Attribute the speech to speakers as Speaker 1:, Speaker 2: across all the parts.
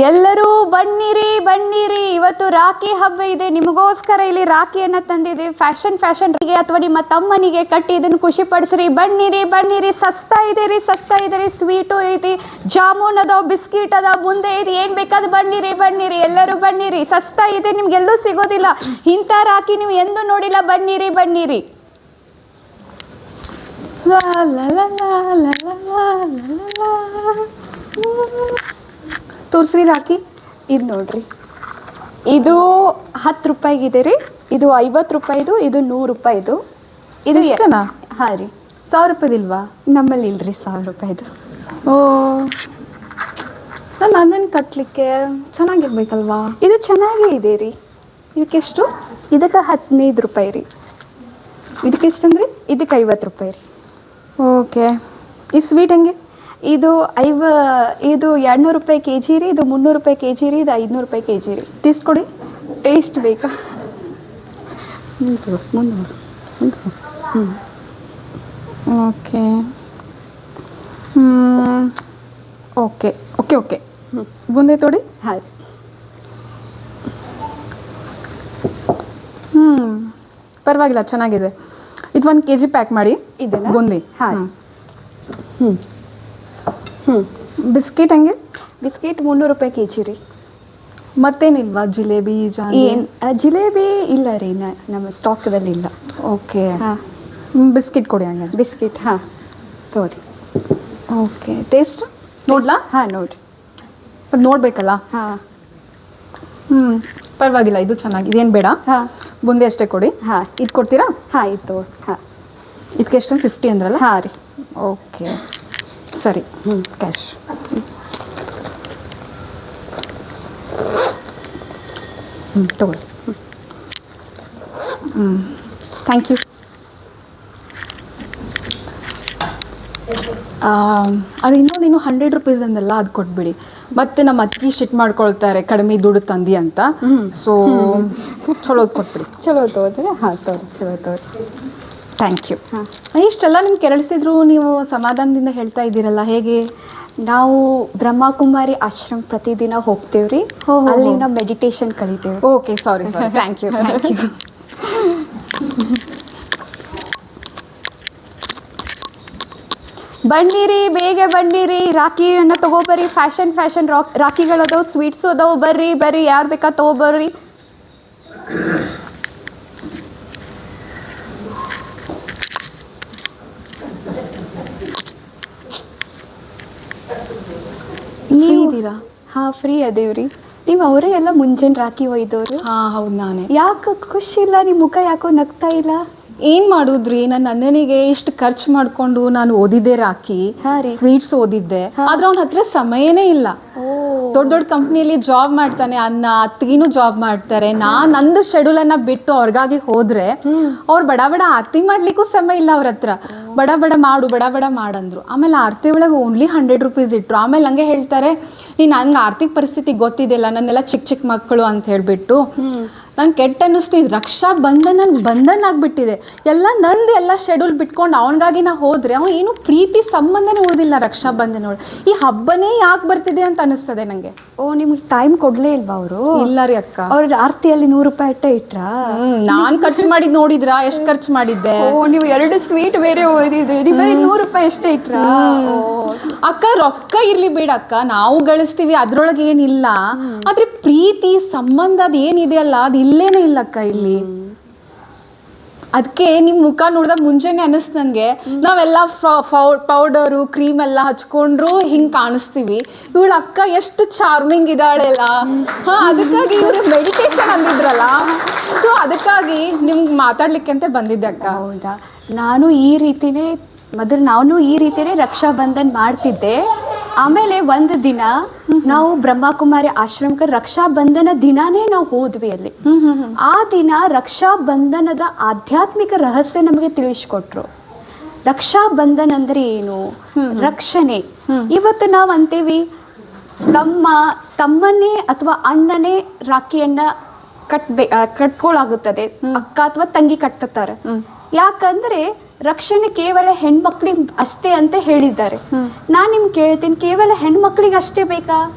Speaker 1: ಎಲ್ಲರೂ ಬನ್ನಿರಿ ಬನ್ನಿರಿ. ಇವತ್ತು ರಾಖಿ ಹಬ್ಬ ಇದೆ. ನಿಮಗೋಸ್ಕರ ಇಲ್ಲಿ ರಾಖಿಯನ್ನು ತಂದಿದ್ದೀವಿ. ಫ್ಯಾಷನ್ ಫ್ಯಾಷನ್ಗೆ ಅಥವಾ ನಿಮ್ಮ ತಮ್ಮನಿಗೆ ಕಟ್ಟಿ ಇದನ್ನು ಖುಷಿ ಪಡಿಸ್ರಿ. ಬನ್ನಿರಿ ಬನ್ನಿರಿ. ಸಸ್ತಾ ಇದೀರಿ ಸಸ್ತಾ ರೀ ಸ್ವೀಟು ಐತಿ. ಜಾಮೂನ್ ಅದ, ಬಿಸ್ಕಿಟ್ ಅದಾವ ಮುಂದೆ ಇದು ಏನು ಬೇಕಾದ್ರೂ ಬನ್ನಿರಿ ಬನ್ನಿರಿ. ಎಲ್ಲರೂ ಬನ್ನಿರಿ. ಸಸ್ತಾ ಇದೆ ನಿಮ್ಗೆಲ್ಲೂ ಸಿಗೋದಿಲ್ಲ. ಇಂಥ ರಾಖಿ ನೀವು ಎಂದೂ ನೋಡಿಲ್ಲ. ಬನ್ನಿರಿ ಬನ್ನಿರಿ. ಲ.
Speaker 2: ತೋರಿಸ್ರಿ ರಾಕಿ.
Speaker 1: ಇದು ನೋಡ್ರಿ. ಇದು ಹತ್ತು ರೂಪಾಯಿಗಿದೆ ರೀ. ಇದು ಐವತ್ತು ರೂಪಾಯಿದು ಇದು ನೂರು ರೂಪಾಯಿದು. ಇದು
Speaker 2: ಎಷ್ಟನಾ?
Speaker 1: ಹಾಂ ರೀ.
Speaker 2: ಸಾವಿರ ರೂಪಾಯಿದಿಲ್ವಾ?
Speaker 1: ನಮ್ಮಲ್ಲಿ ಇಲ್ರಿ ಸಾವಿರ ರೂಪಾಯಿದು.
Speaker 2: ಓ. ನಾನು ಅದನ್ನು ಕಟ್ಟಲಿಕ್ಕೆ ಚೆನ್ನಾಗಿರ್ಬೇಕಲ್ವಾ?
Speaker 1: ಇದು ಚೆನ್ನಾಗೇ ಇದೆ ರೀ.
Speaker 2: ಇದಕ್ಕೆಷ್ಟು
Speaker 1: ಇದಕ್ಕೆ ಹದಿನೈದು ರೂಪಾಯಿ ರೀ.
Speaker 2: ಇದಕ್ಕೆ ಎಷ್ಟಂದ್ರಿ?
Speaker 1: ಇದಕ್ಕೆ ಐವತ್ತು ರೂಪಾಯಿ ರೀ.
Speaker 2: ಓಕೆ. ಈ ಸ್ವೀಟ್ ಹೆಂಗೆ?
Speaker 1: ಇದು ಐವ ಇದು ಎರಡ್ನೂರು ರೂಪಾಯಿ ಕೆ ಜಿ ರೀ ಇದು ಮುನ್ನೂರು ರೂಪಾಯಿ ಕೆ ಜಿ ರೀ ಇದು ಐದುನೂರು ರೂಪಾಯಿ ಕೆ ಜಿ ರೀ.
Speaker 2: ಟೇಸ್ಟ್ ಕೊಡಿ.
Speaker 1: ಟೇಸ್ಟ್ ಬೇಕಾ? ಮುಂದೆ ಹ್ಞೂ
Speaker 2: ಓಕೆ. Okay okay okay. ಬುಂದೆ ತೋಡಿ?
Speaker 1: ಹಾಂ
Speaker 2: ಹ್ಞೂ ಪರವಾಗಿಲ್ಲ ಚೆನ್ನಾಗಿದೆ. ಇದು ಒಂದು ಕೆ ಜಿ ಪ್ಯಾಕ್ ಮಾಡಿ.
Speaker 1: ಇದೆ
Speaker 2: ಬೂಂದಿ.
Speaker 1: ಹಾಂ
Speaker 2: ಹ್ಮ್.
Speaker 1: ಹ್ಞೂ ಹ್ಞೂ
Speaker 2: ಬಿಸ್ಕಿಟ್ ಹಂಗೆ?
Speaker 1: ಬಿಸ್ಕಿಟ್ ಮುನ್ನೂರು ರೂಪಾಯಿ ಕೆ ಜಿ ರೀ.
Speaker 2: ಮತ್ತೇನಿಲ್ವಾ? ಜಿಲೇಬಿ
Speaker 1: ಏನ್ ಜಿಲೇಬಿ ಇಲ್ಲ ರೀ ನಮ್ಮ ಸ್ಟಾಕ್ದಲ್ಲಿ ಇಲ್ಲ.
Speaker 2: ಓಕೆ.
Speaker 1: ಹಾಂ.
Speaker 2: ಬಿಸ್ಕಿಟ್ ಕೊಡಿ ಹಂಗೆ
Speaker 1: ಬಿಸ್ಕಿಟ್ ಹಾಂ. ತೋರಿ.
Speaker 2: ಓಕೆ. ಟೇಸ್ಟ್? ನೋಡ್ಲಾ?
Speaker 1: ಹಾಂ ನೋಡಿರಿ.
Speaker 2: ಅದು ನೋಡ್ಬೇಕಲ್ಲ?
Speaker 1: ಹಾಂ.
Speaker 2: ಹ್ಞೂ ಪರವಾಗಿಲ್ಲ ಇದು ಚೆನ್ನಾಗಿ ಇದೇನು ಬೇಡ.
Speaker 1: ಹಾಂ.
Speaker 2: ಬುಂದಿ ಅಷ್ಟೇ ಕೊಡಿ.
Speaker 1: ಹಾಂ.
Speaker 2: ಇದು ಕೊಡ್ತೀರಾ?
Speaker 1: ಹಾಂ ಇದು ಹಾಂ.
Speaker 2: ಇದಕ್ಕೆ ಎಷ್ಟೊಂದು ಫಿಫ್ಟಿ ಅಂದ್ರಲ್ಲ?
Speaker 1: ಹಾಂ ರೀ.
Speaker 2: ಓಕೆ. ಸರಿ.
Speaker 1: ಹ್ಞೂ
Speaker 2: ಕ್ಯಾಶ್ ಹ್ಞೂ ತಗೊಳ್ಳಿ. ಹ್ಞೂ ಥ್ಯಾಂಕ್ ಯು ಅದು ಇನ್ನೂ ನೀನು ಹಂಡ್ರೆಡ್ ರುಪೀಸ್ ಅಂದೆಲ್ಲ ಅದು ಕೊಟ್ಬಿಡಿ. ಮತ್ತೆ ನಮ್ಮ ಅತ್ತಿಗೆ ಶಿಟ್ ಮಾಡ್ಕೊಳ್ತಾರೆ ಕಡಿಮೆ ದುಡ್ಡು ತಂದಿ ಅಂತ. ಸೊ ಚಲೋದು ಕೊಟ್ಬಿಡಿ.
Speaker 1: ಚಲೋ ತಗೋತೀರಾ? ಹಾಂ ತಗೋರಿ ಚಲೋ ತೋರಿ
Speaker 2: ಥ್ಯಾಂಕ್ ಯು ಇಷ್ಟೆಲ್ಲ ನಿಮ್ಗೆ ಕೆರಳಿಸಿದ್ರು ನೀವು ಸಮಾಧಾನದಿಂದ ಹೇಳ್ತಾ ಇದ್ದೀರಲ್ಲ ಹೇಗೆ?
Speaker 1: ನಾವು ಬ್ರಹ್ಮಕುಮಾರಿ ಆಶ್ರಮ ಪ್ರತಿದಿನ ಹೋಗ್ತೇವ್ರಿ. ಅಲ್ಲಿ ನಾವು meditation ಕಲಿತೇವೆ
Speaker 2: okay sorry sorry thank you thank you
Speaker 1: ಬನ್ನಿರಿ ಬೇಗ ಬನ್ನಿರಿ ರಾಖಿಯನ್ನು ತಗೋಬರ್ರಿ. ಫ್ಯಾಷನ್ ಫ್ಯಾಷನ್ ರಾಕ್ ರಾಖಿಗಳು ಸ್ವೀಟ್ಸು ಸ್ವೀಟ್ಸ್ ಅದಾವ ಬರ್ರಿ ಬರ್ರಿ. ಯಾರು ಬೇಕಾ ತಗೋಬರ್ರಿ.
Speaker 2: ಫ್ರೀ ಇದ್ದೀರಾ?
Speaker 1: ಹಾಂ ಫ್ರೀ ಅದೇವ್ರಿ ನೀವು ಅವರೇ ಎಲ್ಲ ಮುಂಜಾನೆ ರಾಖಿ ಒಯ್ದವ್ರು
Speaker 2: ಹಾ ಹೌದು ನಾನೇ.
Speaker 1: ಯಾಕೆ ಖುಷಿ ಇಲ್ಲ? ನಿಮ್ಮ ಮುಖ ಯಾಕೋ ನಗ್ತಾ ಇಲ್ಲ?
Speaker 2: ಏನ್ ಮಾಡುದ್ರಿ? ನನ್ನ ಅಣ್ಣನಿಗೆ ಇಷ್ಟು ಖರ್ಚು ಮಾಡ್ಕೊಂಡು ನಾನು ಓದಿದ್ದೆ ರಾಕಿ ಸ್ವೀಟ್ಸ್ ಓದಿದ್ದೆ. ಆದ್ರೆ ಅವನ ಹತ್ರ ಸಮಯನೇ ಇಲ್ಲ. ದೊಡ್ಡ ದೊಡ್ಡ ಕಂಪ್ನಿಯಲ್ಲಿ ಜಾಬ್ ಮಾಡ್ತಾನೆ ಅನ್ನ ಅತ್ತಿಗಿನೂ ಜಾಬ್ ಮಾಡ್ತಾರೆ. ನಾ ನಂದು ಶೆಡ್ಯೂಲ್ ಅನ್ನ ಬಿಟ್ಟು ಅವ್ರಿಗಾಗಿ ಹೋದ್ರೆ ಅವ್ರು ಬಡ ಬಡ ಆರತಿ ಮಾಡ್ಲಿಕ್ಕೂ ಸಮಯ ಇಲ್ಲ ಅವ್ರ ಹತ್ರ. ಬಡ ಬಡ ಮಾಡು ಬಡ ಬಡ ಮಾಡಂದ್ರು. ಆಮೇಲೆ ಆರತಿ ಒಳಗೆ ಓನ್ಲಿ ಹಂಡ್ರೆಡ್ ರುಪೀಸ್ ಇಟ್ರು. ಆಮೇಲೆ ಹಂಗೆ ಹೇಳ್ತಾರೆ ನೀನು ನನ್ಗೆ ಆರ್ಥಿಕ ಪರಿಸ್ಥಿತಿ ಗೊತ್ತಿದೆಯಲ್ಲ ನನ್ನೆಲ್ಲ ಚಿಕ್ಕ ಚಿಕ್ಕ ಮಕ್ಕಳು ಅಂತ ಹೇಳ್ಬಿಟ್ಟು. ನಂಗೆ ಕೆಟ್ಟ ಅನ್ನಿಸ್ತು. ಇದು ರಕ್ಷಾ ಬಂಧನ್ ನನಗೆ ಬಂಧನ ಆಗಿಬಿಟ್ಟಿದೆ. ಎಲ್ಲ ನಂದು ಎಲ್ಲ ಶೆಡ್ಯೂಲ್ ಬಿಟ್ಕೊಂಡು ಅವನಿಗಾಗಿ ನಾ ಹೋದರೆ ಅವ್ನು ಏನು ಪ್ರೀತಿ ಸಂಬಂಧನೇ ಉಳಿದಿಲ್ಲ ರಕ್ಷಾ ಬಂಧನ ಈ ಹಬ್ಬನೇ ಯಾಕೆ ಬರ್ತಿದೆ ಅಂತ ಅನಿಸ್ತದೆ ನನಗೆ
Speaker 1: ಓ ನಿಮ್ಗೆ ಟೈಮ್ ಕೊಡಲೇ ಇಲ್ವಾ ಅವರು?
Speaker 2: ಇಲ್ಲ ರೀ ಅಕ್ಕ.
Speaker 1: ಅವ್ರ ಆರ್ತಿಯಲ್ಲಿ ನೂರು ರೂಪಾಯಿ ಅಟ್ಟ ಇಟ್ರ?
Speaker 2: ನಾನು ಖರ್ಚು ಮಾಡಿದ್ ನೋಡಿದ್ರಾ? ಎಷ್ಟು ಖರ್ಚು ಮಾಡಿದ್ದೆ?
Speaker 1: ಓ ನೀವು ಎರಡು ಸ್ವೀಟ್ ಬೇರೆ ಓದಿದ್ರಿ. ಬರೀ ನೂರು ರೂಪಾಯಿ ಎಷ್ಟೇ ಇಟ್ರ?
Speaker 2: ಅಕ್ಕ ರೊಕ್ಕ ಇರ್ಲಿ ಬೇಡ ಅಕ್ಕ. ನಾವು ಗಳಿಸ್ತೀವಿ ಅದ್ರೊಳಗೆ ಏನಿಲ್ಲ. ಆದ್ರೆ ಪ್ರೀತಿ ಸಂಬಂಧ ಅದ್ ಏನಿದೆಯಲ್ಲ ಅದು ಇಲ್ಲೇನೆ ಇಲ್ಲಕ್ಕ ಇಲ್ಲಿ. ಅದಕ್ಕೆ ನಿಮ್ ಮುಖ ನೋಡಿದಾಗ ಮುಂಚೆನೆ ಅನಿಸ್ತು ನನಗೆ ನಾವೆಲ್ಲ ಪೌಡರು ಕ್ರೀಮ್ ಎಲ್ಲ ಹಚ್ಕೊಂಡ್ರು ಹಿಂಗ್ ಕಾಣಿಸ್ತೀವಿ. ಇವಳ ಅಕ್ಕ ಎಷ್ಟು ಚಾರ್ಮಿಂಗ್ ಇದ್ದಾಳೆಲ್ಲ ಹಾ ಅದಕ್ಕಾಗಿ ಇವರು ಮೆಡಿಟೇಷನ್ ಅಂದಿದ್ರಲ್ಲ. ಸೊ ಅದಕ್ಕಾಗಿ ನಿಮ್ಗೆ ಮಾತಾಡ್ಲಿಕ್ಕೆ ಅಂತ ಬಂದಿದ್ದೆ ಅಕ್ಕ.
Speaker 1: ಹೌದಾ? ನಾನು ಈ ರೀತಿನೇ ಮೊದಲು ನಾನು ಈ ರೀತಿನೇ ರಕ್ಷಾ ಬಂಧನ್ ಮಾಡ್ತಿದ್ದೆ. ಆಮೇಲೆ ಒಂದು ದಿನ ನಾವು ಬ್ರಹ್ಮಕುಮಾರಿ ಆಶ್ರಮಕ್ಕೆ ರಕ್ಷಾ ಬಂಧನ ದಿನಾನೇ ನಾವು ಹೋದ್ವಿ ಅಲ್ಲಿ. ಆ ದಿನ ರಕ್ಷಾ ಬಂಧನದ ಆಧ್ಯಾತ್ಮಿಕ ರಹಸ್ಯ ನಮಗೆ ತಿಳಿಸ್ಕೊಟ್ರು. ರಕ್ಷಾ ಬಂಧನ ಅಂದ್ರೆ ಏನು? ರಕ್ಷಣೆ. ಇವತ್ತು ನಾವು ಅಂತೀವಿ ತಮ್ಮ ತಮ್ಮನೇ ಅಥವಾ ಅಣ್ಣನೇ ರಾಖಿಯನ್ನ ಕಟ್ಬೇ ಕಟ್ಕೊಳಾಗುತ್ತದೆ. ಅಕ್ಕ ಅಥವಾ ತಂಗಿ ಕಟ್ಟುತ್ತಾರೆ. ಯಾಕಂದ್ರೆ ರಕ್ಷಣೆ ಕೇವಲ ಹೆಣ್ಮಕ್ಳಿಗೆ ಅಷ್ಟೇ ಅಂತ ಹೇಳಿದ್ದಾರೆ. ನಾನ್ ನಿಮ್ಗೆ ಕೇಳ್ತೀನಿ ಕೇವಲ ಹೆಣ್ಮಕ್ಳಿಗೆ ಅಷ್ಟೇ ಬೇಕಾ?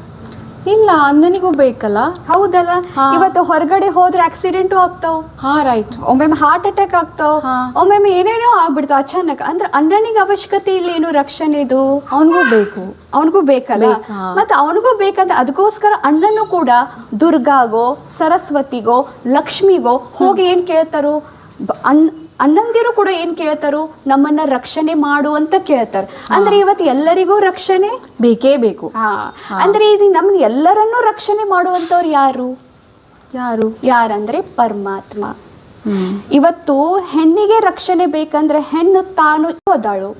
Speaker 2: ಇಲ್ಲ ಅಣ್ಣನಿಗೂ ಬೇಕಲ್ಲ?
Speaker 1: ಹೌದಲ್ಲ? ಇವತ್ತು ಹೊರಗಡೆ ಹೋದ್ರೆ ಆಕ್ಸಿಡೆಂಟ್ ಆಗ್ತಾವ್.
Speaker 2: ಹಾ ರೈಟ್
Speaker 1: ಒಮ್ಮೆ ಹಾರ್ಟ್ ಅಟ್ಯಾಕ್ ಆಗ್ತಾವ್. ಒಮ್ಮೆ ಏನೇನೋ ಆಗ್ಬಿಡ್ತಾವ ಅಚಾನಕ್. ಅಂದ್ರೆ ಅಣ್ಣನಿಗೆ ಅವಶ್ಯಕತೆ ಇಲ್ಲ ಏನು ರಕ್ಷಣೆದು.
Speaker 2: ಅವನಿಗೂ ಬೇಕು.
Speaker 1: ಅವನಿಗೂ ಬೇಕಲ್ಲ. ಮತ್ತೆ ಅವನಿಗೂ ಬೇಕಂತ ಅದಕ್ಕೋಸ್ಕರ ಅಣ್ಣನು ಕೂಡ ದುರ್ಗಾಗೋ ಸರಸ್ವತಿಗೋ ಲಕ್ಷ್ಮಿಗೋ ಹೋಗಿ ಏನ್ ಕೇಳ್ತಾರೋ? ಬ- ಅಣ್ ಅಣ್ಣಂದಿರು ಕೂಡ ಏನ್ ಕೇಳ್ತಾರೋ? ನಮ್ಮನ್ನ ರಕ್ಷಣೆ ಮಾಡು ಅಂತ ಕೇಳ್ತಾರೆ. ಅಂದ್ರೆ ಇವತ್ತು ಎಲ್ಲರಿಗೂ ರಕ್ಷಣೆ?
Speaker 2: ಬೇಕೇ ಬೇಕು.
Speaker 1: ಹಾ. ಅಂದ್ರೆ ಇದು ನಮ್ ಎಲ್ಲರನ್ನೂ ರಕ್ಷಣೆ ಮಾಡುವಂತವ್ರು ಯಾರು?
Speaker 2: ಯಾರು?
Speaker 1: ಯಾರಂದ್ರೆ ಪರಮಾತ್ಮ. ಇವತ್ತು ಹೆಣ್ಣಿಗೆ ರಕ್ಷಣೆ ಬೇಕಂದ್ರೆ ಹೆಣ್ಣು ತಾನು ಅದಾಳು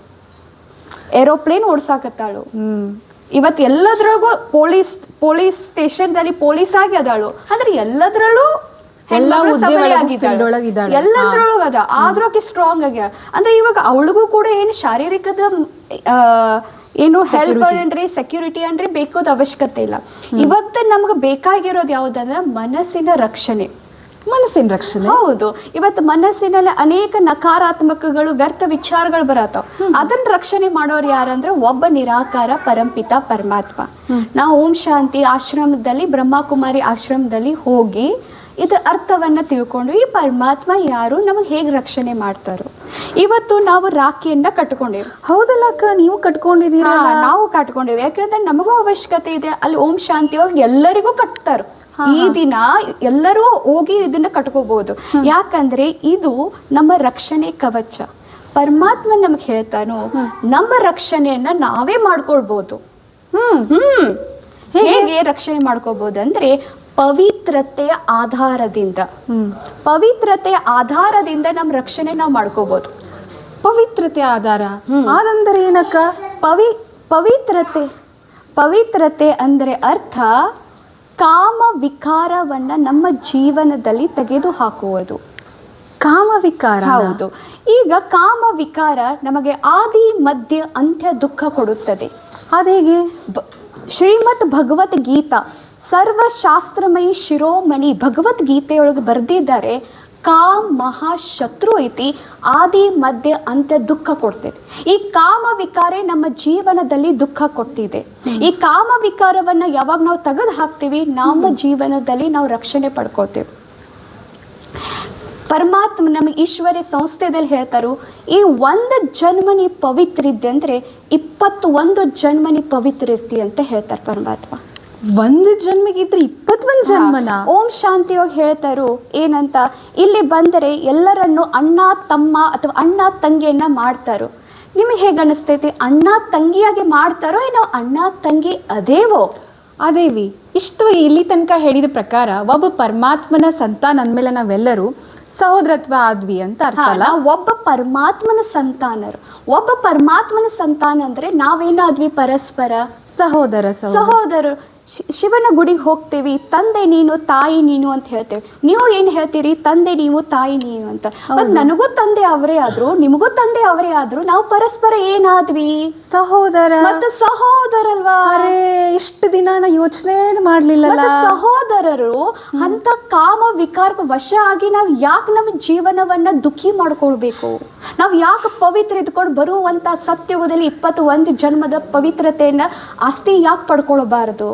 Speaker 1: ಏರೋಪ್ಲೇನ್ ಓಡ್ಸಾಕತ್ತಾಳು.
Speaker 2: ಹ್ಮ್.
Speaker 1: ಇವತ್ತು ಎಲ್ಲದ್ರಾಗೂ ಪೊಲೀಸ್ ಪೊಲೀಸ್ ಸ್ಟೇಷನ್ದಲ್ಲಿ ಪೊಲೀಸ್ ಆಗಿ ಅದಾಳು. ಅಂದ್ರೆ ಎಲ್ಲದ್ರಲ್ಲೂ
Speaker 2: ಎಲ್ಲ ಇದ್ದಾಳೆ.
Speaker 1: ಅದ. ಆದ್ರೂ ಆಕಿ ಸ್ಟ್ರಾಂಗ್ ಆಗ್ಯ ಅಂದ್ರೆ ಇವಾಗ ಅವಳಿಗೂ ಕೂಡ ಏನ್ ಶಾರೀರಿಕದ ಏನು ಹೆಲ್ಪ್ ಅನ್ರಿ ಸೆಕ್ಯೂರಿಟಿ ಅನ್ರಿ ಬೇಕೋದ್ ಅವಶ್ಯಕತೆ ಇಲ್ಲ. ಇವತ್ತ ನಮ್ಗೆ ಬೇಕಾಗಿರೋದು ಯಾವ್ದಂದ್ರೆ ಮನಸ್ಸಿನ ರಕ್ಷಣೆ.
Speaker 2: ಮನಸ್ಸಿನ ರಕ್ಷಣೆ.
Speaker 1: ಹೌದು. ಇವತ್ತು ಮನಸ್ಸಿನಲ್ಲಿ ಅನೇಕ ನಕಾರಾತ್ಮಕಗಳು ವ್ಯರ್ಥ ವಿಚಾರಗಳು ಬರತ್ತಾವ. ಅದನ್ನ ರಕ್ಷಣೆ ಮಾಡೋರು ಯಾರಂದ್ರೆ ಒಬ್ಬ ನಿರಾಕಾರ ಪರಂಪಿತ ಪರಮಾತ್ಮ. ನಾವು ಓಂ ಶಾಂತಿ ಆಶ್ರಮದಲ್ಲಿ ಬ್ರಹ್ಮಕುಮಾರಿ ಆಶ್ರಮದಲ್ಲಿ ಹೋಗಿ ಇದ್ರ ಅರ್ಥವನ್ನ ತಿಳ್ಕೊಂಡು ಈ ಪರಮಾತ್ಮ ಯಾರು ನಮಗೆ ಹೇಗೆ ರಕ್ಷಣೆ ಮಾಡ್ತಾರೋ. ಇವತ್ತು ನಾವು ರಾಖಿಯನ್ನ ಕಟ್ಕೊಂಡಿವಿ.
Speaker 2: ಹೌದಲ್ಲ ಅಕ್ಕ ನೀವು ಕಟ್ಕೊಂಡಿದ್ದೀರಾ
Speaker 1: ನಾವು ಕಟ್ಕೊಂಡಿವಿ. ಯಾಕಂದ್ರೆ ನಮಗೂ ಅವಶ್ಯಕತೆ ಇದೆ. ಅಲ್ಲಿ ಓಂ ಶಾಂತಿ ಅವ್ರು ಎಲ್ಲರಿಗೂ ಕಟ್ತಾರ. ಈ ದಿನ ಎಲ್ಲರೂ ಹೋಗಿ ಇದನ್ನ ಕಟ್ಕೋಬಹುದು ಯಾಕಂದ್ರೆ ಇದು ನಮ್ಮ ರಕ್ಷಣೆ ಕವಚ. ಪರಮಾತ್ಮ ನಮ್ಗೆ ಹೇಳ್ತಾನೋ ನಮ್ಮ ರಕ್ಷಣೆಯನ್ನ ನಾವೇ ಮಾಡ್ಕೊಳ್ಬಹುದು
Speaker 2: ಹ್ಮ್.
Speaker 1: ಹ್ಮ್. ಹೇಗೆ? ರಕ್ಷಣೆ ಮಾಡ್ಕೋಬಹುದು ಅಂದ್ರೆ ಪವಿತ್ರತೆಯ ಆಧಾರದಿಂದ. ಪವಿತ್ರತೆಯ ಆಧಾರದಿಂದ ನಮ್ಮ ರಕ್ಷಣೆ ನಾವು ಮಾಡ್ಕೋಬಹುದು
Speaker 2: ಪವಿತ್ರತೆ ಆಧಾರ. ಅದಂದ್ರೆ ಏನಕ್ಕ?
Speaker 1: ಪವಿ ಪವಿತ್ರತೆ. ಪವಿತ್ರತೆ ಅಂದರೆ ಅರ್ಥ ಕಾಮ ವಿಕಾರವನ್ನ ನಮ್ಮ ಜೀವನದಲ್ಲಿ ತೆಗೆದು ಹಾಕುವುದು.
Speaker 2: ಕಾಮ ವಿಕಾರ
Speaker 1: ಹೌದು. ಈಗ ಕಾಮ ವಿಕಾರ ನಮಗೆ ಆದಿ ಮಧ್ಯ ಅಂತ್ಯ ದುಃಖ ಕೊಡುತ್ತದೆ.
Speaker 2: ಅದೇಗೆ?
Speaker 1: ಶ್ರೀಮದ್ ಭಗವದ್ಗೀತಾ. ಸರ್ವಶಾಸ್ತ್ರಮಯಿ ಶಿರೋಮಣಿ ಭಗವದ್ಗೀತೆಯೊಳಗೆ ಬರೆದಿದ್ದಾರೆ ಕಾಮ್ ಮಹಾಶತ್ರು ಐತಿ ಆದಿ ಮಧ್ಯ ಅಂತ್ಯ ದುಃಖ ಕೊಡ್ತೈತಿ ಈ ಕಾಮ ವಿಕಾರೇ ನಮ್ಮ ಜೀವನದಲ್ಲಿ ದುಃಖ ಕೊಟ್ಟಿದೆ. ಈ ಕಾಮ ವಿಕಾರವನ್ನ ಯಾವಾಗ ನಾವು ತೆಗೆದು ಹಾಕ್ತೀವಿ ನಮ್ಮ ಜೀವನದಲ್ಲಿ ನಾವು ರಕ್ಷಣೆ ಪಡ್ಕೋತೇವೆ ಪರಮಾತ್ಮ ನಮಗೆ ಈಶ್ವರ್ಯ ಸಂಸ್ಥೆದಲ್ಲಿ ಹೇಳ್ತಾರು ಈ ಒಂದು ಜನ್ಮನಿ ಪವಿತ್ರ ಇದ್ದೆ ಅಂದ್ರೆ ಇಪ್ಪತ್ತು ಒಂದು ಜನ್ಮನಿ ಪವಿತ್ರ ಇರ್ತಿ ಅಂತ ಹೇಳ್ತಾರೆ ಪರಮಾತ್ಮ.
Speaker 2: ಒಂದು ಜನ್ಮಗಿದ್ರೆ ಇಪ್ಪತ್ತೊಂದು ಜನ್ಮನ?
Speaker 1: ಓಂ ಶಾಂತಿಯೋಗಿ ಹೇಳ್ತಾರು ಏನಂತ? ಇಲ್ಲಿ ಬಂದರೆ ಎಲ್ಲರನ್ನು ಅಣ್ಣ ತಮ್ಮ ಅಥವಾ ಅಣ್ಣ ತಂಗಿಯನ್ನ ಮಾಡ್ತಾರೋ? ನಿಮಗೆ ಹೇಗೆ ಅನಿಸ್ತೈತಿ? ಅಣ್ಣ ತಂಗಿಯಾಗಿ ಮಾಡ್ತಾರೋ ಏನೋ ಅಣ್ಣ ತಂಗಿ ಅದೇವೋ?
Speaker 2: ಅದೇವಿ ಇಷ್ಟು ಇಲ್ಲಿ ತನಕ ಹೇಳಿದ ಪ್ರಕಾರ ಒಬ್ಬ ಪರಮಾತ್ಮನ ಸಂತಾನ ಅಂದಮೇಲೆ ನಾವೆಲ್ಲರೂ ಸಹೋದರತ್ವ ಆದ್ವಿ ಅಂತ ಅರ್ಥ ಅಲ್ಲ
Speaker 1: ಒಬ್ಬ ಪರಮಾತ್ಮನ ಸಂತಾನರು. ಒಬ್ಬ ಪರಮಾತ್ಮನ ಸಂತಾನ ಅಂದ್ರೆ ನಾವೇನಾದ್ವಿ ಪರಸ್ಪರ?
Speaker 2: ಸಹೋದರ ಸಹೋದರ.
Speaker 1: ಸಹೋದರರು ಶಿವನ ಗುಡಿಗೆ ಹೋಗ್ತೀವಿ ತಂದೆ ನೀನು ತಾಯಿ ನೀನು ಅಂತ ಹೇಳ್ತೇವೆ. ನೀವು ಏನು ಹೇಳ್ತೀರಿ? ತಂದೆ ನೀವು ತಾಯಿ ನೀನು ಅಂತ. ಮತ್ತ್ ನನಗೂ ತಂದೆ ಅವರೇ ಆದ್ರು ನಿಮಗೂ ತಂದೆ ಅವರೇ ಆದ್ರು ನಾವು ಪರಸ್ಪರ ಏನಾದ್ವಿ?
Speaker 2: ಸಹೋದರ.
Speaker 1: ಮತ್ತು ಸಹೋದರಲ್ವಾ?
Speaker 2: ಅರೇ ಇಷ್ಟು ದಿನ ನಾ ಯೋಚನೆ
Speaker 1: ಮಾಡ್ಲಿಲ್ಲ ಸಹೋದರರು ಅಂತ ಕಾಮ ವಿಕಾರಕ್ಕೆ ವಶ ಆಗಿ ನಾವು ಯಾಕೆ ನಮ್ಮ ಜೀವನವನ್ನ ದುಃಖಿ ಮಾಡ್ಕೊಳ್ಬೇಕು? ನಾವು ಯಾಕೆ ಪವಿತ್ರ ಇದ್ಕೊಂಡು ಬರುವಂತ ಸತ್ಯುಗದಲ್ಲಿ ಇಪ್ಪತ್ತು ಒಂದು ಜನ್ಮದ ಪವಿತ್ರತೆಯನ್ನ ಆಸ್ತಿ ಯಾಕೆ ಪಡ್ಕೊಳ್ಬಾರದು?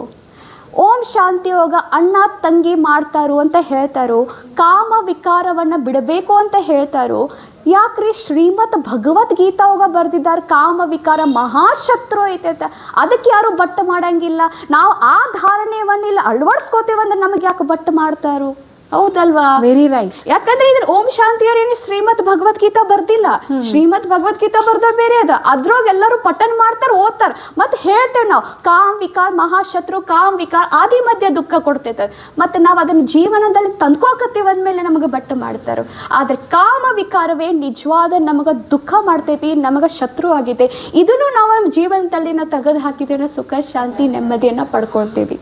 Speaker 1: ಓಂ ಶಾಂತಿ ಯೋಗ ಅಣ್ಣ ತಂಗಿ ಮಾಡ್ತಾರು ಅಂತ ಹೇಳ್ತಾರೋ. ಕಾಮ ವಿಕಾರವನ್ನು ಬಿಡಬೇಕು ಅಂತ ಹೇಳ್ತಾರೋ. ಯಾಕ್ರಿ ಶ್ರೀಮತ್ ಭಗವದ್ಗೀತಾ ಹೋಗ ಬರ್ದಿದ್ದಾರೆ? ಕಾಮ ವಿಕಾರ ಮಹಾಶತ್ರು ಐತೆ ಅದಕ್ಕೆ ಯಾರು ಬಟ್ಟು ಮಾಡಂಗಿಲ್ಲ. ನಾವು ಆ ಧಾರಣೆಯನ್ನ ಇಲ್ಲಿ ಅಳವಡಿಸ್ಕೋತೇವಂದ್ರೆ ನಮಗೆ ಯಾಕೆ ಬಟ್ಟು ಮಾಡ್ತಾರೋ? ಹೌದಲ್ವಾ?
Speaker 2: ವೆರಿ ರೈಟ್
Speaker 1: ಯಾಕಂದ್ರೆ ಇದ್ರ ಓಂ ಶಾಂತಿಯವ್ರೇನು ಶ್ರೀಮದ್ ಭಗವದ್ಗೀತಾ ಬರ್ದಿಲ್ಲ. ಶ್ರೀಮದ್ ಭಗವದ್ಗೀತಾ ಬರ್ದ ಬೇರೆ ಅದ. ಅದ್ರೊಳಗೆ ಎಲ್ಲರೂ ಪಠನ್ ಮಾಡ್ತಾರ ಓದ್ತಾರ. ಮತ್ತೆ ಹೇಳ್ತೇವೆ ನಾವು ಕಾಮ್ ವಿಕಾರ್ ಮಹಾಶತ್ರು ಕಾಮ್ ವಿಕಾರ್ ಆದಿ ಮಧ್ಯ ದುಃಖ ಕೊಡ್ತೈತೆ ಮತ್ತೆ ನಾವು ಅದನ್ನ ಜೀವನದಲ್ಲಿ ತಂದ್ಕೋಕತ್ತೀವಿ ಅಂದ್ಮೇಲೆ ನಮಗೆ ಬಟ್ಟು ಮಾಡ್ತಾರ. ಆದ್ರೆ ಕಾಮ ವಿಕಾರವೇ ನಿಜವಾದ ನಮಗ ದುಃಖ ಮಾಡ್ತೈತಿ ನಮಗ ಶತ್ರು ಆಗಿದೆ ಇದನ್ನು ನಾವು ನಮ್ಮ ಜೀವನದಲ್ಲಿ ನಾವು ತೆಗೆದು ಹಾಕಿದ್ರೆ ಸುಖ ಶಾಂತಿ ನೆಮ್ಮದಿಯನ್ನ ಪಡ್ಕೊಳ್ತೇವಿ.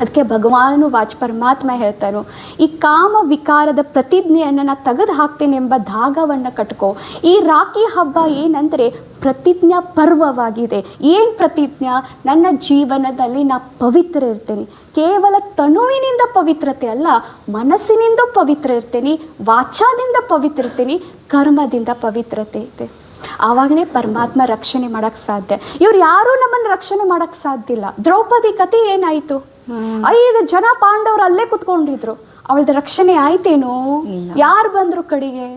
Speaker 1: ಅದಕ್ಕೆ ಭಗವಾನು ವಾಚ್ ಪರಮಾತ್ಮ ಹೇಳ್ತಾರೋ, ಈ ಕಾಮ ವಿಕಾರದ ಪ್ರತಿಜ್ಞೆಯನ್ನು ನಾ ತೆಗೆದು ಹಾಕ್ತೇನೆ ಎಂಬ ಧಾಗವನ್ನು ಕಟ್ಕೋ. ಈ ರಾಖಿ ಹಬ್ಬ ಏನಂದರೆ ಪ್ರತಿಜ್ಞಾ ಪರ್ವವಾಗಿದೆ. ಏನು ಪ್ರತಿಜ್ಞಾ? ನನ್ನ ಜೀವನದಲ್ಲಿ ನಾ ಪವಿತ್ರ ಇರ್ತೇನೆ. ಕೇವಲ ತನುವಿನಿಂದ ಪವಿತ್ರತೆ ಅಲ್ಲ, ಮನಸ್ಸಿನಿಂದ ಪವಿತ್ರ ಇರ್ತೇನೆ ವಾಚಾದಿಂದ ಪವಿತ್ರ ಇರ್ತೀನಿ, ಕರ್ಮದಿಂದ ಪವಿತ್ರತೆ ಇದೆ. ಆವಾಗಲೇ ಪರಮಾತ್ಮ ರಕ್ಷಣೆ ಮಾಡೋಕ್ಕೆ ಸಾಧ್ಯ. ಇವ್ರು ಯಾರೂ ನಮ್ಮನ್ನು ರಕ್ಷಣೆ ಮಾಡೋಕ್ಕೆ ಸಾಧ್ಯ ಇಲ್ಲ. ದ್ರೌಪದಿ ಕತೆ ಏನಾಯ್ತು? ಐದು ಜನ ಪಾಂಡವರು ಅಲ್ಲೇ ಕುತ್ಕೊಂಡಿದ್ರು. ಅವಳದ ರಕ್ಷಣೆ ಆಯ್ತೇನೋ. ಯಾರು ಬಂದ್ರು ಕಡೆಗೆ?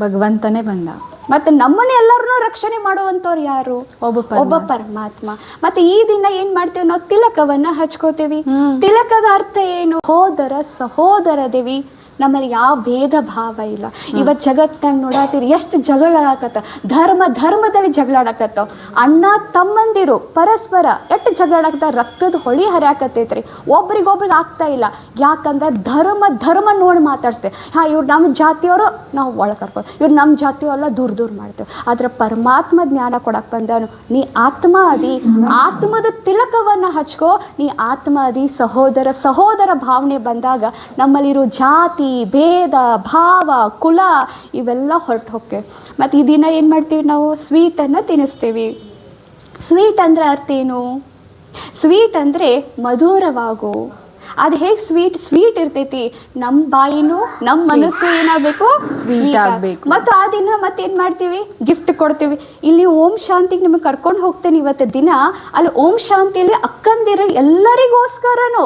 Speaker 2: ಭಗವಂತನೇ ಬಂದ.
Speaker 1: ಮತ್ತೆ ನಮ್ಮನ್ನ ಎಲ್ಲರನ್ನೂ ರಕ್ಷಣೆ ಮಾಡುವಂತವ್ರು ಯಾರು?
Speaker 2: ಒಬ್ಬ
Speaker 1: ಪರಮಾತ್ಮ. ಮತ್ತೆ ಈ ದಿನ ಏನ್ ಮಾಡ್ತೇವೆ ನಾವು? ತಿಲಕವನ್ನ ಹಚ್ಕೋತೀವಿ. ತಿಲಕದ ಅರ್ಥ ಏನು? ಸಹೋದರ ಸಹೋದರ ದೇವಿ ನಮ್ಮಲ್ಲಿ ಯಾವ ಭೇದ ಭಾವ ಇಲ್ಲ. ಇವತ್ ಜಗತ್ತಾಗ ನೋಡಾತೀರಿ ಎಷ್ಟು ಜಗಳ ಆಡಕತ್ತ ಧರ್ಮ ಧರ್ಮದಲ್ಲಿ ಜಗಳ ಆಡಕತ್ತಾವ. ಅಣ್ಣ ತಮ್ಮಂದಿರು ಪರಸ್ಪರ ಎಷ್ಟು ರಕ್ತದ ಹೊಳಿ ಹರಿಯಾಕತ್ತೈತ್ರಿ. ಒಬ್ರಿಗೊಬ್ರಿಗೆ ಆಗ್ತಾ ಇಲ್ಲ. ಯಾಕಂದ್ರೆ ಧರ್ಮ ಧರ್ಮ ನೋಡಿ ಮಾತಾಡ್ಸ್ತೇವೆ ಹಾ, ಇವ್ರು ನಮ್ಮ ಜಾತಿಯವರು, ನಾವು ಒಳಗೆ ಕರ್ಕೋ ಇವ್ರು ನಮ್ಮ ಜಾತಿಯವರೆಲ್ಲ ದೂರ ದೂರ ಮಾಡ್ತೇವೆ. ಆದ್ರೆ ಪರಮಾತ್ಮ ಜ್ಞಾನ ಕೊಡಕ್ಕೆ ಬಂದನು ನೀ ಆತ್ಮ ಅದಿ. ಆತ್ಮದ ತಿಲಕವನ್ನು ಹಚ್ಕೋ. ನೀ ಆತ್ಮ ಅದಿ. ಸಹೋದರ ಸಹೋದರ ಭಾವನೆ ಬಂದಾಗ ನಮ್ಮಲ್ಲಿರೋ ಜಾತಿ, ಭೇದ, ಭಾವ, ಕುಲ ಇವೆಲ್ಲ ಹೊರಟು ಹೋಗ್ತೇವೆ. ಮತ್ತು ಈ ದಿನ ಏನು ಮಾಡ್ತೀವಿ ನಾವು? ಸ್ವೀಟನ್ನು ತಿನ್ನಿಸ್ತೀವಿ ಸ್ವೀಟ್ ಅಂದ್ರೆ ಅರ್ಥ ಏನು? ಸ್ವೀಟ್ ಅಂದರೆ ಮಧುರವಾಗು. ಅದು ಹೇಗೆ ಸ್ವೀಟ್ ಸ್ವೀಟ್ ಇರ್ತೈತಿ. ನಮ್ಮ ಬಾಯಿನೂ ನಮ್ಮ ಮನಸ್ಸು ಏನಾಗಬೇಕು?
Speaker 2: ಸ್ವೀಟ್ ಆಗಬೇಕು.
Speaker 1: ಮತ್ತು ಆ ದಿನ ಮತ್ತೆ ಏನು ಮಾಡ್ತೀವಿ? ಗಿಫ್ಟ್ ಕೊಡ್ತೀವಿ. ಇಲ್ಲಿ ಓಂ ಶಾಂತಿಗೆ ನಿಮಗೆ ಕರ್ಕೊಂಡು ಹೋಗ್ತೇನೆ ಇವತ್ತು ದಿನ. ಅಲ್ಲಿ ಓಂ ಶಾಂತಿಯಲ್ಲಿ ಅಕ್ಕಂದಿರ ಎಲ್ಲರಿಗೋಸ್ಕರನೂ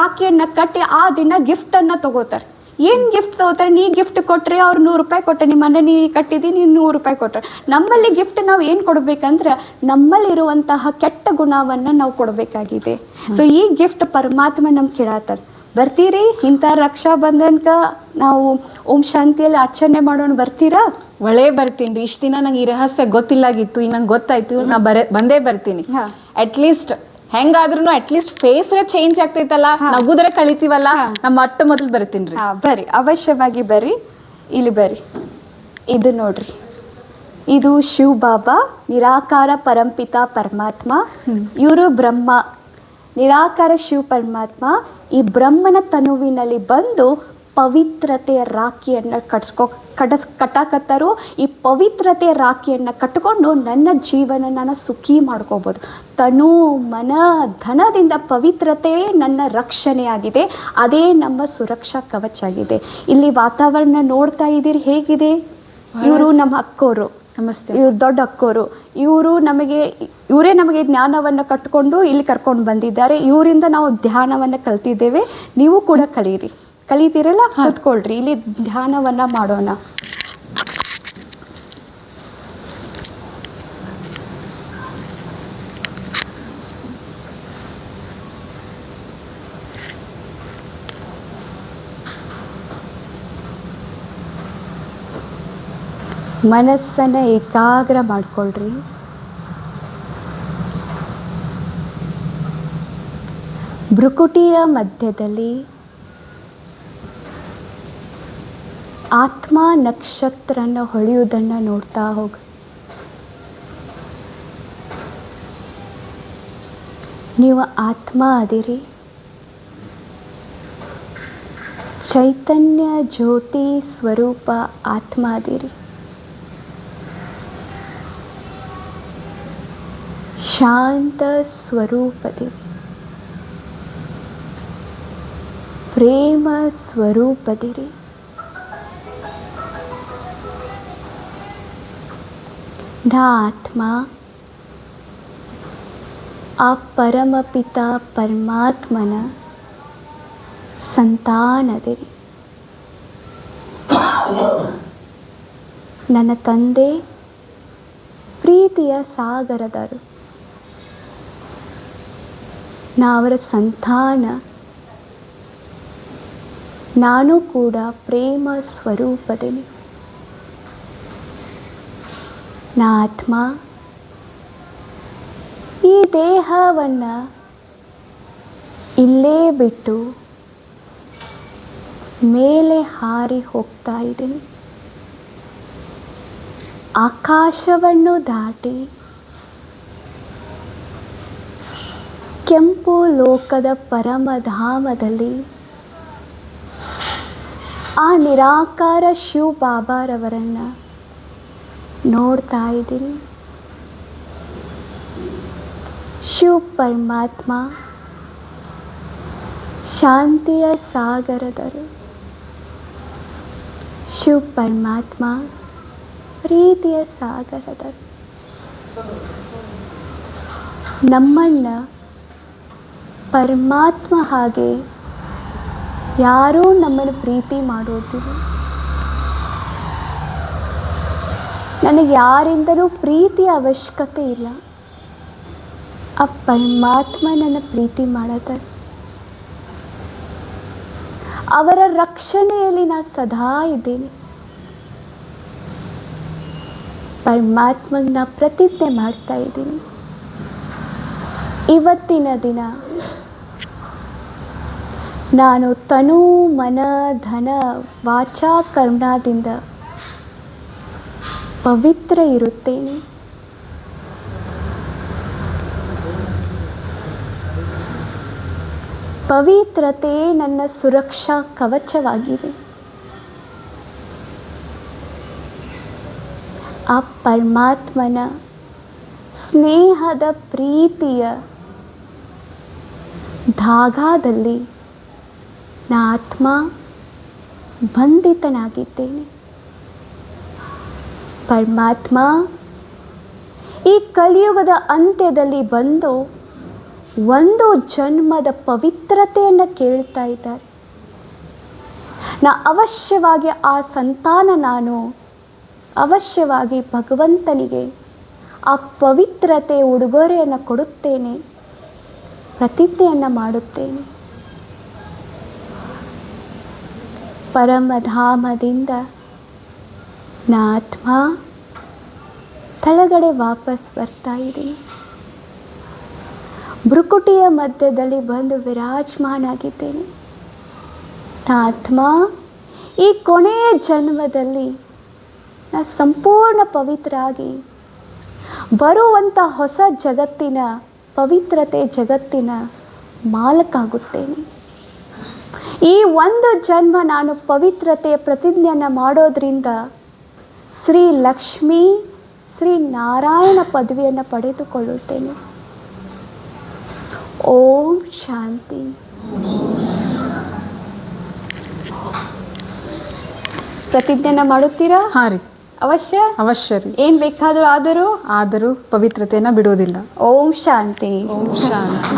Speaker 1: ರಾಖಿಯನ್ನು ಕಟ್ಟಿ ಆ ದಿನ ಗಿಫ್ಟನ್ನು ತಗೋತಾರೆ. ಏನು ಗಿಫ್ಟ್ ತಗೋತಾರೆ? ನೀ ಗಿಫ್ಟ್ ಕೊಟ್ಟರೆ ಅವ್ರು ನೂರು ರೂಪಾಯಿ ಕೊಟ್ಟರೆ ನಿಮ್ಮ ಮನೆ ನೀ ಕಟ್ಟಿದಿ ನೀನು ನೂರು ರೂಪಾಯಿ ಕೊಟ್ಟರೆ ನಮ್ಮಲ್ಲಿ ಗಿಫ್ಟ್ ನಾವು ಏನು ಕೊಡಬೇಕಂದ್ರೆ ನಮ್ಮಲ್ಲಿರುವಂತಹ ಕೆಟ್ಟ ಗುಣವನ್ನ ನಾವು ಕೊಡಬೇಕಾಗಿದೆ. ಸೊ ಈ ಗಿಫ್ಟ್ ಪರಮಾತ್ಮ ನಮ್ ಕೇಳತ್ತಾರ ಬರ್ತೀರಿ? ಇಂಥ ರಕ್ಷಾ ಬಂಧನ್ಕ ನಾವು ಓಂ ಶಾಂತಿಯಲ್ಲಿ ಆಚರಣೆ ಮಾಡೋಣ ಬರ್ತೀರಾ?
Speaker 2: ಒಳ್ಳೆ ಬರ್ತೀನಿ ಇಷ್ಟ ದಿನ ನಂಗೆ ಈ ರಹಸ್ಯ ಗೊತ್ತಿಲ್ಲಾಗಿತ್ತು. ಈಗ ನಂಗೆ ಗೊತ್ತಾಯ್ತು. ನಾ ಬರ ಬಂದೇ ಬರ್ತೀನಿ.
Speaker 1: ಅಟ್
Speaker 2: ಅಟ್ಲೀಸ್ಟ್ ಹೆಂಗಾದ್ರೂ ಅಟ್ಲೀಸ್ಟ್ ಫೇಸ್ ಚೇಂಜ್ ಆಗ್ತೈತಲ್ಲ ನಗುದ್ರೆ ಕಳಿತೀವಲ್ಲ ನಮ್ಮ ಮೊಟ್ಟ ಮೊದಲು ಬರ್ತೀನಿ
Speaker 1: ಬರ್ರಿ. ಅವಶ್ಯವಾಗಿ ಬರ್ರಿ. ಇಲ್ಲಿ ಬರ್ರಿ. ಇದು ನೋಡ್ರಿ. ಇದು ಶಿವ ಬಾಬಾ ನಿರಾಕಾರ ಪರಂಪಿತ ಪರಮಾತ್ಮ. ಇವರು ಬ್ರಹ್ಮ. ನಿರಾಕಾರ ಶಿವ ಪರಮಾತ್ಮ. ಈ ಬ್ರಹ್ಮನ ತನುವಿನಲ್ಲಿ ಬಂದು ಪವಿತ್ರತೆಯ ರಾಖಿಯನ್ನು ಕಟ್ಸ್ಕೊ ಕಟಸ್ ಕಟ್ಟಾಕತ್ತಾರೋ. ಈ ಪವಿತ್ರತೆಯ ರಾಖಿಯನ್ನು ಕಟ್ಕೊಂಡು ನನ್ನ ಜೀವನ ನಾನು ಸುಖಿ ಮಾಡ್ಕೋಬೋದು. ತನು ಮನ ಧನದಿಂದ ಪವಿತ್ರತೆ ನನ್ನ ರಕ್ಷಣೆಯಾಗಿದೆ. ಅದೇ ನಮ್ಮ ಸುರಕ್ಷಾ ಕವಚ ಆಗಿದೆ ಇಲ್ಲಿ ವಾತಾವರಣ ನೋಡ್ತಾ ಇದ್ದೀರಿ ಹೇಗಿದೆ? ಇವರು ನಮ್ಮ ಅಕ್ಕೋರು.
Speaker 2: ನಮಸ್ತೆ.
Speaker 1: ಇವ್ರು ದೊಡ್ಡ ಅಕ್ಕೋರು. ಇವರು ನಮಗೆ ಇವರೇ ನಮಗೆ ಜ್ಞಾನವನ್ನು ಕಟ್ಕೊಂಡು ಇಲ್ಲಿ ಕರ್ಕೊಂಡು ಬಂದಿದ್ದಾರೆ. ಇವರಿಂದ ನಾವು ಧ್ಯಾನವನ್ನು ಕಲ್ತಿದ್ದೇವೆ. ನೀವು ಕೂಡ ಕಲೀರಿ. ಕಲಿತೀರಲ್ಲ? ಕೂತ್ಕೊಳ್ರಿ. ಇಲ್ಲಿ ಧ್ಯಾನವನ್ನ ಮಾಡೋಣ. ಮನಸ್ಸನ್ನ ಏಕಾಗ್ರ ಮಾಡ್ಕೊಳ್ರಿ. ಭ್ರುಕುಟಿಯ ಮಧ್ಯದಲ್ಲಿ ಆತ್ಮ ನಕ್ಷತ್ರನ ಹೊಳೆಯುವುದನ್ನು ನೋಡ್ತಾ ಹೋಗಿ. ನೀವು ಆತ್ಮ ಅದಿರಿ ಚೈತನ್ಯ ಜ್ಯೋತಿ ಸ್ವರೂಪ ಆತ್ಮ ಅದಿರಿ ಶಾಂತ ಸ್ವರೂಪದಿ. ಪ್ರೇಮ ಸ್ವರೂಪದಿರಿ. ನಾ ಆತ್ಮ ಆ ಪರಮಪಿತ ಪರಮಾತ್ಮನ ಸಂತಾನದಿರಿ ನನ್ನ ತಂದೆ ಪ್ರೀತಿಯ ಸಾಗರದರು ನಾವರ ಸಂತಾನ. ನಾನು ಕೂಡ ಪ್ರೇಮ ಸ್ವರೂಪದಲ್ಲಿ. ನಾ ಆತ್ಮ ಈ ದೇಹವನ್ನು ಇಲ್ಲೇ ಬಿಟ್ಟು ಮೇಲೆ ಹಾರಿ ಹೋಗ್ತಾ ಇದ್ದೀನಿ ಆಕಾಶವನ್ನು ದಾಟಿ ಕೆಂಪು ಲೋಕದ ಪರಮಧಾಮದಲ್ಲಿ ಆ ನಿರಾಕಾರ ಶಿವ ಬಾಬಾರವರನ್ನು ನೋಡ್ತಾ ಇದ್ದೀನಿ. ಶಿವ ಪರಮಾತ್ಮ ಶಾಂತಿಯ ಸಾಗರದರು ಶಿವ ಪರಮಾತ್ಮ ಪ್ರೀತಿಯ ಸಾಗರದರು ನಮ್ಮಣ್ಣ ಪರಮಾತ್ಮ ಹಾಗೆ ಯಾರೂ ನಮ್ಮನ್ನು ಪ್ರೀತಿ ಮಾಡೋದಿಲ್ಲ. ನನಗೆ ಯಾರಿಂದಲೂ ಪ್ರೀತಿಯ ಅವಶ್ಯಕತೆ ಇಲ್ಲ. ಆ ಪರಮಾತ್ಮ ನನ್ನ ಪ್ರೀತಿ ಮಾಡತಾರೆ ಅವರ ರಕ್ಷಣೆಯಲ್ಲಿ ನಾನು ಸದಾ ಇದ್ದೇನೆ. ಪರಮಾತ್ಮನ ಪ್ರತಿಜ್ಞೆ ಮಾಡ್ತಾ ಇದ್ದೀನಿ. ಇವತ್ತಿನ ದಿನ ನಾನು ತನು ಮನ ಧನ ವಾಚಾ ಕರ್ಣದಿಂದ ಪವಿತ್ರ ಇರುತ್ತೇನೆ ಪವಿತ್ರತೆ ನನ್ನ ಸುರಕ್ಷಾ ಕವಚವಾಗಿದೆ. ಆ ಪರಮಾತ್ಮನ ಸ್ನೇಹದ ಪ್ರೀತಿಯ ಧಾಗಾದಲ್ಲಿ ನಾ ಆತ್ಮ ಬಂಧಿತನಾಗಿದ್ದೇನೆ. ಪರಮಾತ್ಮ, ಈ ಕಲಿಯುಗದ ಅಂತ್ಯದಲ್ಲಿ ಬಂದು ಒಂದು ಜನ್ಮದ ಪವಿತ್ರತೆಯನ್ನು ಕೇಳ್ತಾ ಇದ್ದಾರೆ. ನಾ ಅವಶ್ಯವಾಗಿ ಆ ಸಂತಾನ ನಾನು ಅವಶ್ಯವಾಗಿ ಭಗವಂತನಿಗೆ ಆ ಪವಿತ್ರತೆ ಉಡುಗೊರೆಯನ್ನು ಕೊಡುತ್ತೇನೆ, ಪ್ರತಿಜ್ಞೆಯನ್ನು ಮಾಡುತ್ತೇನೆ. ಪರಮಧಾಮದಿಂದ ನಾ ಆತ್ಮ ತಳಗಡೆ ವಾಪಸ್ ಬರ್ತಾ ಇದ್ದೀನಿ ಭ್ರುಕುಟಿಯ ಮಧ್ಯದಲ್ಲಿ ಬಂದು ವಿರಾಜಮಾನಾಗಿದ್ದೇನೆ. ಆತ್ಮ, ಈ ಕೊನೆಯ ಜನ್ಮದಲ್ಲಿ ನಾ ಸಂಪೂರ್ಣ ಪವಿತ್ರಾಗಿ ಬರುವಂಥ ಹೊಸ ಜಗತ್ತಿನ ಪವಿತ್ರತೆ ಜಗತ್ತಿನ ಮಾಲಕಾಗುತ್ತೇನೆ. ಈ ಒಂದು ಜನ್ಮ ನಾನು ಪವಿತ್ರತೆಯ ಪ್ರತಿಜ್ಞೆಯನ್ನು ಮಾಡೋದ್ರಿಂದ ಶ್ರೀ ಲಕ್ಷ್ಮೀ ಶ್ರೀ ನಾರಾಯಣ ಪದವಿಯನ್ನು ಪಡೆದುಕೊಳ್ಳುತ್ತೇನೆ. ಓಂ ಶಾಂತಿ. ಪ್ರತಿಜ್ಞೆನ ಮಾಡುತ್ತೀರಾ?
Speaker 2: ಹಾ ರೀ.
Speaker 1: ಅವಶ್ಯ?
Speaker 2: ಅವಶ್ಯ ರೀ.
Speaker 1: ಏನ್ ಬೇಕಾದರೂ ಆದರೂ?
Speaker 2: ಆದರೂ ಪವಿತ್ರತೆಯನ್ನು ಬಿಡೋದಿಲ್ಲ
Speaker 1: ಓಂ ಶಾಂತಿ.
Speaker 2: ಓಂ ಶಾಂತಿ.